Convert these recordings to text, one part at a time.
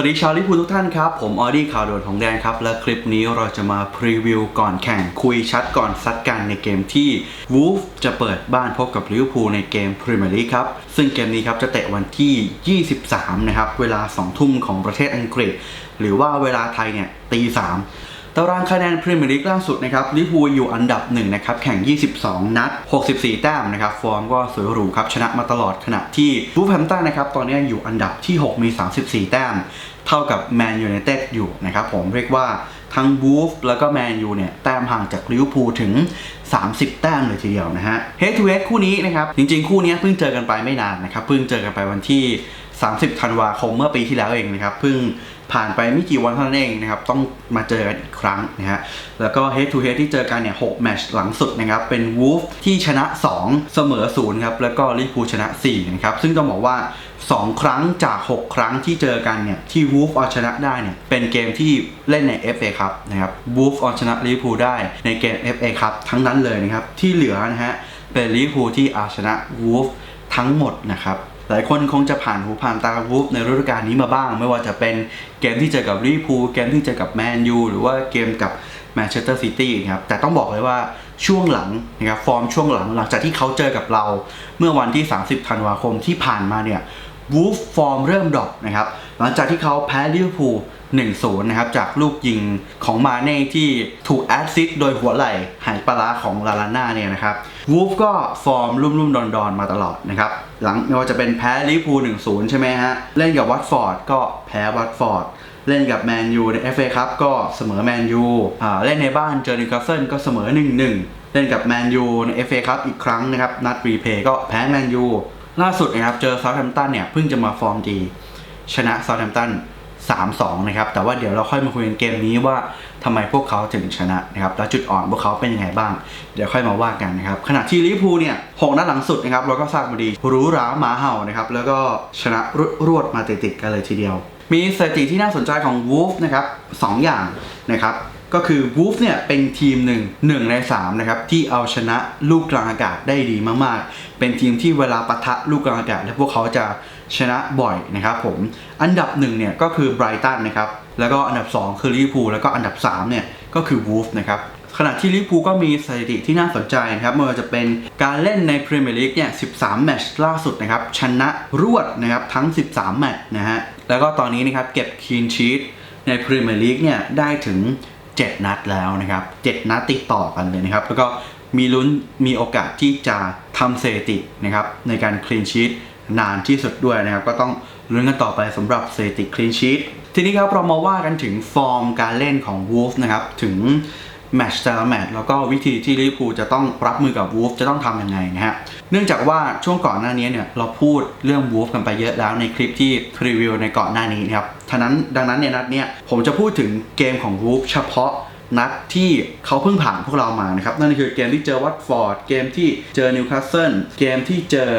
วัสดีชาวลิวพูทุกท่านครับ ผมออดี้ข่าวด่วนของแดนครับ และคลิปนี้เราจะมาพรีวิวก่อนแข่งคุยชัดก่อนซัดกันในเกมที่วูฟจะเปิดบ้านพบกับลิเวอร์พูลในเกมพรีเมียร์ลีกครับ ซึ่งเกมนี้ครับจะเตะวันที่ 23 นะครับ เวลา 2 ทุ่มของประเทศอังกฤษ หรือว่าเวลาไทยเนี่ยตี3 ตารางคะแนนพรีเมียร์ลีกล่าสุดนะครับลิเวอร์พูลอยู่อันดับหนึ่งนะครับแข่ง 22 นัด 64 แต้มนะครับฟอร์มก็สวยหรูครับชนะมาตลอดขณะที่วูฟแฮมตันนะครับตอนนี้อยู่อันดับที่ 6 มี 34 แต้ม เท่ากับแมนยู i นเต็ดอยู่นะครับผมเรียกว่าทั้งวูฟแล้วก็แมนยูเนี่ยแต้มห่างจากลิเวอร์พูลถึง 30 แต้มเลยทีเดียวนะฮะเฮดทูเฮดคู่นี้นะครับจริงๆ คู่นี้เพิ่งเจอกันไปไม่นานนะครับเพิ่งเจอกันไปวันที่ 30 ธันวาคมเมื่อปีที่แล้วเองนะครับเพิ่ง ผ่านไปไม่กี่วันเท่านั้นเองนะครับ ต้องมาเจอกันอีกครั้งนะฮะ แล้วก็ head to head ที่เจอกันเนี่ย6แมตช์หลังสุดนะครับ เป็น Wolf ที่ชนะ 2 เสมอ0ครับ แล้วก็ลิเวอร์พูลชนะ4นะครับ ซึ่งต้องบอกว่า 2 ครั้งจาก 6 ครั้งที่เจอกันเนี่ยที่ Wolf เอาชนะได้เนี่ยเป็นเกมที่เล่นใน FA ครับนะครับ Wolf เอาชนะลิเวอร์พูลได้ในเกม FA ครับทั้งนั้นเลยนะครับที่เหลือนะฮะเป็นลิเวอร์พูลที่เอาชนะ Wolf ทั้งหมดนะครับ หลายคนคงจะผ่านหูผ่านตาวูฟในฤดูกาลนี้มาบ้าง ไม่ว่าจะเป็นเกมที่เจอกับลิเวอร์พูลเกมที่เจอกับแมนยูหรือว่าเกมกับแมนเชสเตอร์ซิตี้ครับแต่ต้องบอกเลยว่าช่วงหลังนะครับฟอร์มช่วงหลังหลังจากที่เขาเจอกับเรา เมื่อวันที่ 30 ธันวาคมที่ผ่านมาเนี่ย วูฟฟอร์มเริ่มดรอปนะครับหลังจากที่เขาแพ้ลิเวอร์พูล1-0นะครับจากลูกยิงของมาเน่ที่ถูกแอดซิดโดยหัวไหล่หายปลาของลาลาน่าเนี่ยนะครับวูฟก็ฟอร์มรุ่มๆดอนๆมาตลอดนะครับหลังไม่ว่าจะเป็นแพ้ลิเวอร์พูล1-0 ใช่ไหมฮะ เล่นกับวัตฟอร์ดก็แพ้วัตฟอร์ดเล่นกับแมนยูใน FA ครับก็เสมอแมนยูเล่นในบ้านเจอนิวคาสเซิลก็เสมอ 1-1 เล่นกับแมนยูใน FA ครับอีกครั้งนะครับนัดรีเพย์ก็แพ้แมนยู ล่าสุดนะครับเจอเซาท์แฮมป์ตันเนี่ยเพิ่งจะมาฟอร์มดี ชนะเซาท์แฮมป์ตัน3-2 นะครับ แต่ว่าเดี๋ยวเราค่อยมาคุยกันเกมนี้ว่าทำไมพวกเขาถึงชนะนะครับ แล้วจุดอ่อนพวกเขาเป็นยังไงบ้าง เดี๋ยวค่อยมาว่ากันนะครับ ขณะที่ลิเวอร์พูลเนี่ยหกนัดหลังสุดนะครับ เราก็ทราบมาดีรู้ราหมาเห่านะครับ แล้วก็ชนะรวดมาติดๆกันเลยทีเดียว มีสถิติที่น่าสนใจของวูฟนะครับสองอย่างนะครับ ก็คือวูฟเนี่ยเป็นทีมหนึ่งหนึ่งใน3นะครับที่เอาชนะลูกกลางอากาศได้ดีมากๆ เป็นทีมที่เวลาปะทะลูกกลางอากาศ แล้วพวกเขาจะชนะบ่อยนะครับผมอันดับหนึ่งเนี่ยก็คือไบรตันนะครับแล้วก็อันดับ 2 คือลิเวอร์พูลแล้วก็อันดับ3เนี่ยก็คือวูฟนะครับขณะที่ลิเวอร์พูลก็มีสถิติที่น่าสนใจนะครับไม่ว่าจะเป็นการเล่นในพรีเมียร์ลีกเนี่ย 13 แมตช์ล่าสุดนะครับ ชนะรวดนะครับทั้ง 13 แมตช์นะฮะ แล้วก็ตอนนี้นะครับเก็บคีนชีตในพรีเมียร์ลีกเนี่ยได้ถึง 7 นัดแล้วนะครับ 7 นัดติดต่อกันเลยนะครับ แล้วก็มีลุ้นมีโอกาสที่จะทำสถิตินะครับในการคลีนชีตนานที่สุดด้วยนะครับ ก็ต้องลุ้นกันต่อไปสำหรับสถิติคลีนชีตทีนี้ครับเรามาว่ากันถึงฟอร์มการเล่นของวูฟนะครับถึง แมตช์แต่ละแมตช์แล้วก็วิธีที่ลิเวอร์พูลจะต้องรับมือกับวูฟจะต้องทำยังไงนะฮะ เนื่องจากว่าช่วงก่อนหน้านี้เนี่ยเราพูดเรื่องวูฟกันไปเยอะแล้วในคลิปที่รีวิวในก่อนหน้านี้นะครับท่านั้นดังนั้นในนัดเนี้ยผมจะพูดถึงเกมของวูฟเฉพาะนัดที่เขาเพิ่งผ่านพวกเรามานะครับ นั่นคือเกมที่เจอวัตฟอร์ด เกมที่เจอนิวคาสเซิลเกมที่เจอ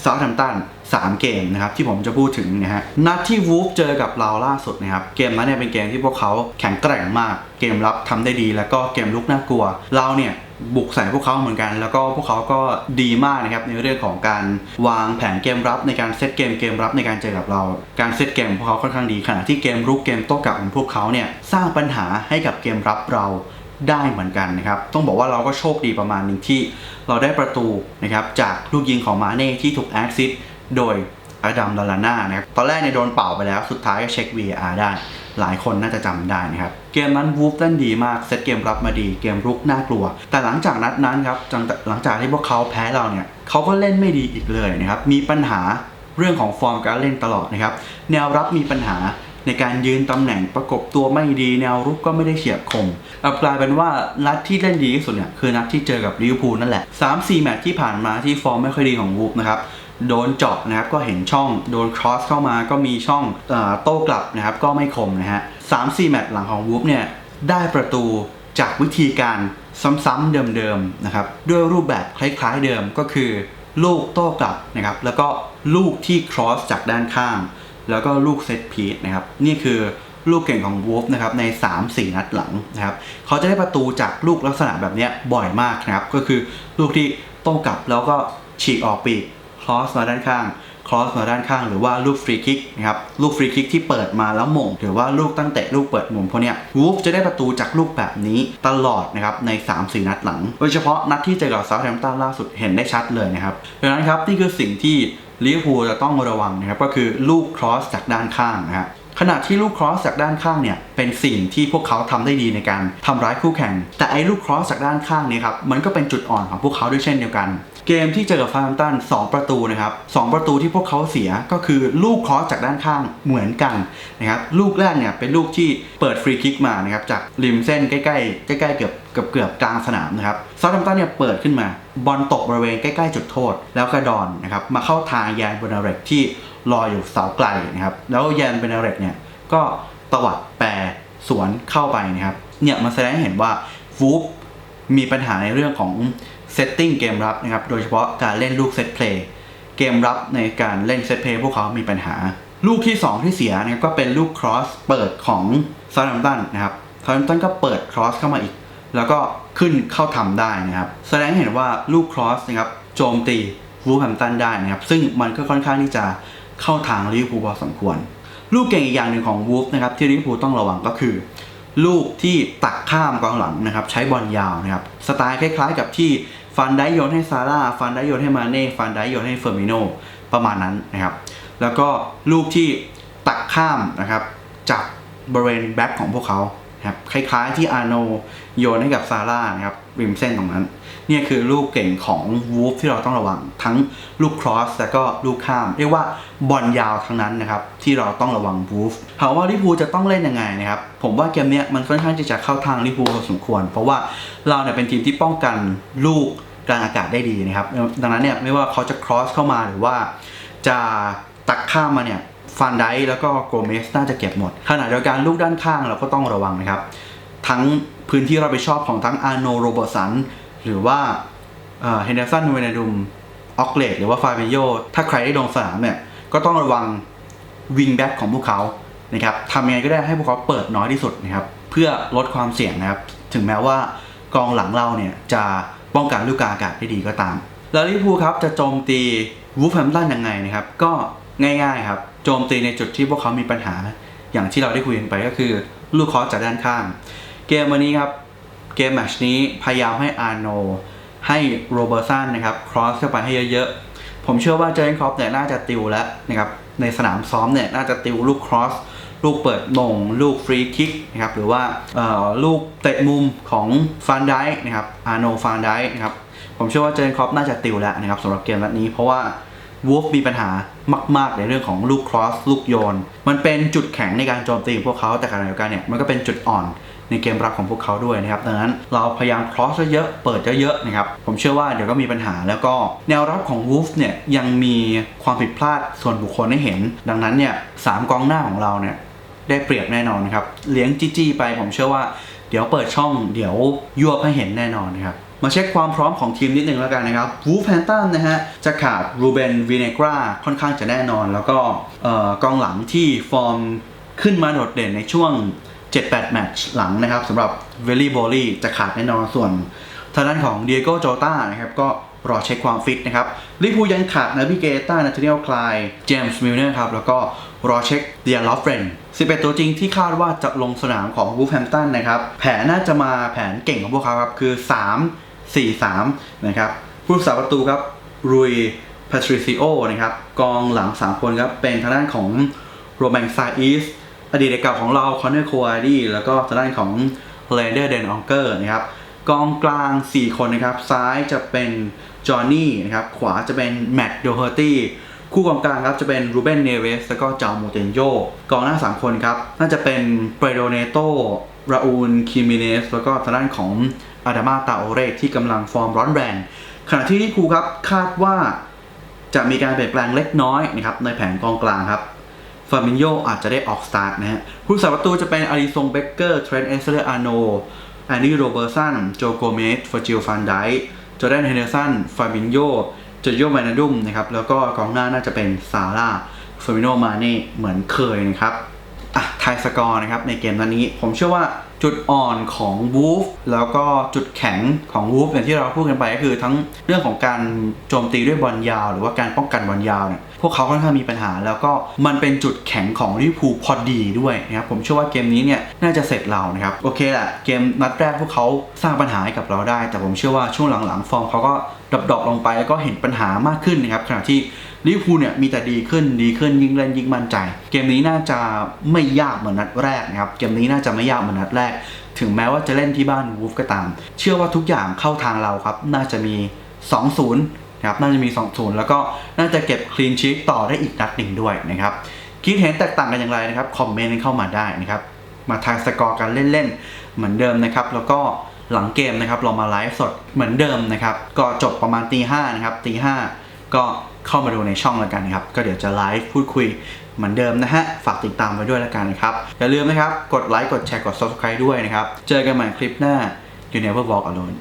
เซาท์แฮมป์ตัน 3 เกมนะครับที่ผมจะพูดถึงนะฮะนัดที่วูฟเจอกับเราล่าสุดนะครับเกมนั้นเนี่ยเป็นเกมที่พวกเขาแข็งแกร่งมาก เกมรับทำได้ดี แล้วก็เกมลุกน่ากลัว เราเนี่ยบุกใส่พวกเขาเหมือนกัน แล้วก็พวกเขาก็ดีมากนะครับในเรื่องของการวางแผนเกมรับในการเซตเกมเกมรับในการเจอกับเรา การเซตเกมพวกเขาค่อนข้างดีขณะที่เกมรุกเกมโต้กลับของพวกเขาเนี่ยสร้างปัญหาให้กับเกมรับเราได้เหมือนกันนะครับ ต้องบอกว่าเราก็โชคดีประมาณหนึ่งที่เราได้ประตูนะครับจากลูกยิงของมาเน่ที่ถูกแอซิด โดยอดัมลาลาน่านะครับตอนแรกเนี่ยโดนเป่าไปแล้วสุดท้ายก็เช็ค VAR ได้ หลายคนน่าจะจำได้นะครับ เกมนั้นวูฟเล่นดีมาก เซตเกมรับมาดีเกมรุกน่ากลัว แต่หลังจากนัดนั้นครับหลังจากที่พวกเขาแพ้เราเนี่ยเขาก็เล่นไม่ดีอีกเลยนะครับมีปัญหาเรื่องของฟอร์มการเล่นตลอดนะครับแนวรับมีปัญหาในการยืนตำแหน่งประกบตัวไม่ดีแนวรุกก็ไม่ได้เฉียบคมกลับกลายเป็นว่านัดที่เล่นดีที่สุดเนี่ยคือนัดที่เจอกับลิเวอร์พูลนั่นแหละ 3-4 แมตช์ที่ผ่านมาที่ฟอร์มไม่ค่อยดีของวูฟนะครับ โดนเจาะนะครับก็เห็นช่องโดนครอสเข้ามาก็มีช่องอโต้กลับนะครับก็ไม่คมนะฮะ3-4แมตช์หลังของวูฟเนี่ยได้ประตูจากวิธีการซ้ำๆเดิมๆนะครับด้วยรูปแบบคล้ายๆเดิมก็คือ ลูกโต้กลับนะครับแล้วก็ลูกที่ครอสจากด้านข้าง แล้วก็ลูกเซตพีซนะครับนี่คือลูกเก่งของวูฟนะครับใน 3-4 นัดหลังนะครับเขาจะได้ประตูจากลูกลักษณะแบบนี้บ่อยมากนะครับก็คือลูกที่โต้กลับแล้วก็ฉีกออกปีก ครอสมาด้านข้างครอสมาด้านข้างหรือว่าลูกฟรีคิกนะครับลูกฟรีคิกที่เปิดมาแล้วหม่งหรือว่าลูกตั้งเตะลูกเปิดมุมพวกเนี้ยวูฟจะได้ประตูจากลูกแบบนี้ตลอดนะครับใน 3-4 นัดหลัง โดยเฉพาะนัดที่เจอกับเซาท์แฮมป์ตันล่าสุดเห็นได้ชัดเลยนะครับดังนั้นครับนี่คือสิ่งที่ลิเวอร์พูลจะต้องระวังนะครับก็คือลูกครอสจากด้านข้างนะฮะขณะที่ลูกครอสจากด้านข้างเนี่ยเป็นสิ่งที่พวกเขาทำได้ดีในการทำร้ายคู่แข่ง แต่ไอ้ลูกครอสจากด้านข้างเนี่ยครับมันก็เป็นจุดอ่อนของพวกเขาด้วยเช่นเดียวกัน เกมที่เจอกับฟาร์มตัน2ประตูนะครับสองประตูที่พวกเขาเสียก็คือลูกคอสจากด้านข้างเหมือนกันนะครับลูกแรกเนี่ยเป็นลูกที่เปิดฟรีคิกมานะครับจากริมเส้นใกล้ๆใกล้ๆเกือบเกือบเกือบกลางสนามนะครับซาร์ตัมตันเนี่ยเปิดขึ้นมาบอลตกบริเวณใกล้ๆจุดโทษ แล้วกระดอนนะครับมาเข้าทางยานบนาเรกที่รออยู่เสาไกลนะครับแล้วยานบนาเรกเนี่ยก็ตวัดแปรสวนเข้าไปนะครับเนี่ยมันแสดงให้เห็นว่าฟูฟมีปัญหาในเรื่องของ เซตติ้งเกมรับนะครับโดยเฉพาะการเล่นลูกเซตเพลย์เกมรับในการเล่นเซตเพลย์พวกเขามีปัญหา ลูกที่ 2 ที่เสียนะครับก็เป็นลูกครอสเปิดของซาร์ m มตันนะครับซาร์ m มตันก็เปิดครอสเข้ามาอีก แล้วก็ขึ้นเข้าทำได้นะครับ แสดงเห็นว่าลูกครอสนะครับโจมตีวูฟแฮมตันได้นะครับ ซึ่งมันก็ค่อนข้างที่จะเข้าทางลิเวอร์พูลพอสมควร ลูกเก่งอีกอย่างหนึ่งของวูฟนะครับที่ลิเวอร์พูลต้องระวังก็คือ ลูกที่ตักข้ามกองหลังนะครับใช้บอลยาวนะครับสไตล์คล้ายๆกับที่ ฟันได้โยนให้ซาร่าฟันได้โยนให้มาเน่ฟันได้โยนให้เฟอร์มิโนประมาณนั้นนะครับ แล้วก็ลูกที่ตักข้ามนะครับจากบริเวณแบ็คของพวกเขา ครับคล้ายๆที่อาร์โนโยนให้กับซาร่านะครับริมเส้นตรงนั้น เนี่ยคือลูกเก่งของวูฟที่เราต้องระวังทั้งลูกครอสแล้วก็ลูกข้าม เรียกว่าบอลยาวทั้งนั้นนะครับที่เราต้องระวังวูฟถามว่าลิพูจะต้องเล่นยังไงนะครับผมว่าเกมนี้มันค่อนข้างที่จะเข้าทางลิพูพอสมควร เพราะว่าเราเนี่ยเป็นทีมที่ป้องกันลูกกลางอากาศได้ดีนะครับดังนั้นเนี่ยไม่ว่าเขาจะครอสเข้ามาหรือว่าจะตักข้ามมาเนี่ย ฟันไดแล้วก็โกเมสน่าจะเก็บหมด ขณะเดียวกันลูกด้านข้างเราก็ต้องระวังนะครับ ทั้งพื้นที่รับผิดชอบของทั้งอาโนโรเบอร์สันหรือว่าเฮนเดอร์สันเวนาดุมออกเลดหรือว่าฟาเบโยถ้าใครได้ลงสนามเนี่ยก็ต้องระวังวิงแบ็กของพวกเขานะครับทำยังไงก็ได้ให้พวกเขาเปิดน้อยที่สุดนะครับเพื่อลดความเสี่ยงนะครับ ถึงแม้ว่ากองหลังเราเนี่ยจะป้องกันลูกกาอากาศได้ดีก็ตาม แล้วลิเวอร์พูลครับจะโจมตีวูฟแฮมตันยังไงนะครับ ก็ง่ายๆครับ โจมตีในจุดที่พวกเขามีปัญหา อย่างที่เราได้คุยกันไปก็คือ ลูกคอสจากด้านข้าง เกมวันนี้ครับ เกมแมชนี้พยายามให้อาร์โน ให้โรเบอร์สันนะครับครอสเข้าไปให้เยอะๆ ผมเชื่อว่าเจอร์นครอปเนี่ยน่าจะติวแล้วนะครับในสนามซ้อมเนี่ยน่าจะติวลูกครอสลูกเปิดมง ลูกฟรีคิกนะครับหรือว่าลูกเตะมุมของฟานไดนะครับอาร์โนฟานไดนะครับผมเชื่อว่าเจอร์นครอปน่าจะติวแล้วนะครับสำหรับเกมนัดนี้เพราะว่า วูฟมีปัญหามาก ๆ ในเรื่องของลูกครอสลูกโยน มันเป็นจุดแข็งในการโจมตีของพวกเขาแต่ขณะเดียวกันเนี่ยมันก็เป็นจุดอ่อนในเกมรับของพวกเขาด้วยนะครับดังนั้นเราพยายามครอสเยอะเปิดเยอะๆนะครับผมเชื่อว่าเดี๋ยวก็มีปัญหาแล้วก็แนวรับของวูฟเนี่ยยังมีความผิดพลาดส่วนบุคคลให้เห็น ดังนั้นเนี่ยสามกองหน้าของเราเนี่ยได้เปรียบแน่นอนนะครับเลี้ยงจี้ๆไปผมเชื่อว่าเดี๋ยวเปิดช่องเดี๋ยวยั่วให้เห็นแน่นอนนะครับ มาเช็คความพร้อมของทีมนิดนึงแล้วกันนะครับวูฟแพนตันนะฮะจะขาดรูเบนวีเนกราค่อนข้างจะแน่นอน แล้วก็เอ่อกองหลังที่ฟอร์มขึ้นมาโดดเด่นในช่วง 7-8 แมตช์หลังนะครับสำหรับเวลลี่บอลลี่จะขาดแน่นอนส่วนทางด้านของเดียโกโจตานะครับก็รอเช็คความฟิตนะครับลิพูยังขาดนาบิเกต้านาธาเนียลคลายเจมส์มิลเนอร์ครับแล้วก็รอเช็คเดียร์ลอฟเฟรน11 ตัวจริงที่คาดว่าจะลงสนามของวูฟแฮมตันนะครับ แผนน่าจะมาแผนเก่งของพวกเขาครับ คือ 3 4 3 นะครับ ผู้รักษาประตูครับรุยพาทริซิโอนะครับ กองหลัง 3 คนครับ เป็นทางด้านของโรแมนซาอิสอดีตเก่าของเราคอนเนอร์โคอาดีแล้วก็ทางด้านของเลเดอร์เดนอองเกอร์นะครับ กองกลาง 4 คนนะครับ ซ้ายจะเป็นจอห์นนี่นะครับ ขวาจะเป็นแมตต์โดเฮอร์ตี้คู่กองกลางครับจะเป็นรูเบนเนเวสแล้วก็จาโมเตนโยกองหน้า 3 คนครับ น่าจะเป็นเปโดเนโตราอูลคิมิเนสแล้วก็ทางด้านของ อาดามาตาโอเรที่กำลังฟอร์มร้อนแรง ขณะที่ที่ครูครับคาดว่าจะมีการเปลี่ยนแปลงเล็กน้อยนะครับในแผนกองกลางครับฟาร์มินโยอาจจะได้ออกสตาร์ทนะฮะผู้สาประตูจะเป็นอาริซงเบเกอร์เทรนต์เอสเลอร์อาโนแอนดี้โรเบอร์สันโจโกเมสฟอร์จิลฟันไดจอแดนเฮเดอร์สันฟาร์มินโยจโยแมนาดุมนะครับแล้วก็กองหน้าน่าจะเป็นซาร่าเฟอร์มิโนมาเน่เหมือนเคยนะครับอะทายสกอร์นะครับในเกมนั้นนี้ผมเชื่อว่า จุดอ่อนของวูฟแล้วก็จุดแข็งของวูฟอย่างที่เราพูดกันไปก็คือทั้งเรื่องของการโจมตีด้วยบอลยาว หรือว่าการป้องกันบอลยาวเนี่ยพวกเขาค่อนข้างมีปัญหา แล้วก็มันเป็นจุดแข็งของลิเวอร์พูลพอดีด้วยนะครับผมเชื่อว่าเกมนี้เนี่ยน่าจะเสร็จเรานะครับโอเคแหละเกมนัดแรกพวกเขาสร้างปัญหาให้กับเราได้ แต่ผมเชื่อว่าช่วงหลังๆ ฟอร์มเขาก็ดรอปๆลงไปแล้วก็เห็นปัญหามากขึ้นนะครับขณะที่ ลิเวอร์พูลเนี่ยมีแต่ดีขึ้นดีขึ้นยิ่งเล่นยิ่งมั่นใจ เกมนี้น่าจะไม่ยากเหมือนนัดแรกนะครับเกมนี้น่าจะไม่ยากเหมือนนัดแรก ถึงแม้ว่าจะเล่นที่บ้านวูฟก็ตาม เชื่อว่าทุกอย่างเข้าทางเราครับ น่าจะมี 2-0นะครับน่าจะมี 2-0 แล้วก็น่าจะเก็บคลีนชีตต่อได้อีกนัดหนึ่งด้วยนะครับคิดเห็นแตกต่างกันอย่างไรนะครับคอมเมนต์เข้ามาได้นะครับมาทายสกอร์กันเล่นๆเหมือนเดิมนะครับแล้วก็หลังเกมนะครับเรามาไลฟ์สดเหมือนเดิมนะครับก็จบประมาณตีห้านะครับตีห้า ก็เข้ามาดูในช่องแล้วกันนะครับ ก็เดี๋ยวจะไลฟ์พูดคุยเหมือนเดิมนะฮะ ฝากติดตามไว้ด้วยแล้วกันนะครับ อย่าลืมนะครับ กดไลค์ กดแชร์ กด subscribe ด้วยนะครับ เจอกันใหม่คลิปหน้า You Never Walk Alone